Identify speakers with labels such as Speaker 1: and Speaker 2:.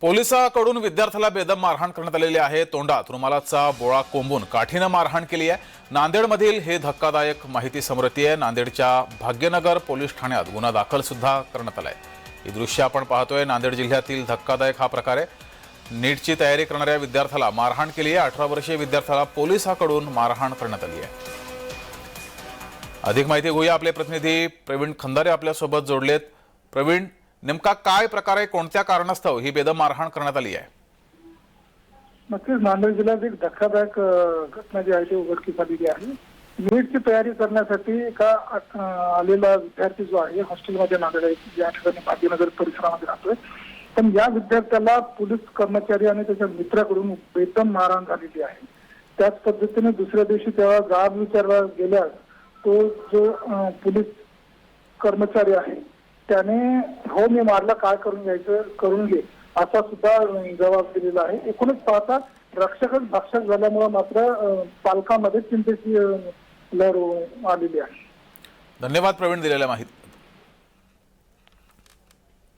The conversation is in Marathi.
Speaker 1: पोलिसाकडून विद्यार्थ्याला बेदम मारहाण करण्यात आलेली आहे. तोंडात रुमालाचा बोळा कोंबून काठीनं मारहाण केली आहे. नांदेडमधील हे धक्कादायक माहिती समोर आहे. नांदेडच्या भाग्यनगर पोलीस ठाण्यात गुन्हा दाखल सुद्धा करण्यात आलाय. ही दृश्य आपण पाहतोय. नांदेड जिल्ह्यातील धक्कादायक हा प्रकार आहे. नीटची तयारी करणाऱ्या विद्यार्थ्याला मारहाण केली आहे. अठरा वर्षीय विद्यार्थ्याला पोलिसाकडून मारहाण करण्यात आली आहे. अधिक माहिती घेऊया. आपले प्रतिनिधी प्रवीण खंदारे आपल्यासोबत जोडलेत. प्रवीण नेमका काय प्रकार आहे कोणत्या कारणास्तव ही बेदम मारहाण करण्यात आली आहे?
Speaker 2: नक्कीच नांदेड जिल्ह्यात एक धक्कादायक घटना जी आहे ती उघडकीस आलेली आहे. नीटची तयारी करण्यासाठी एका आलेला विद्यार्थी जो आहे हॉस्टेलमध्ये नांदेड आहे, या ठिकाणी भाग्यनगर परिसरामध्ये राहतोय. पण या विद्यार्थ्याला पोलीस कर्मचारी आणि त्याच्या मित्राकडून बेदम मारहाण झालेली आहे. त्याच पद्धतीने दुसऱ्या दिवशी तेव्हा जाब विचारला गेल्यास तो जो पोलीस कर्मचारी आहे त्याने हो मी मारला काय करून घ्यायचं करून घे. असा सुद्धा जबाब दिलेला आहे. एकूणच पाहता रक्षकच भक्षक झाल्यामुळे मात्र पालकामध्ये पालकांमध्ये चिंतेची लहर आलेली आहे.
Speaker 1: धन्यवाद प्रवीण दिलेल्या माहिती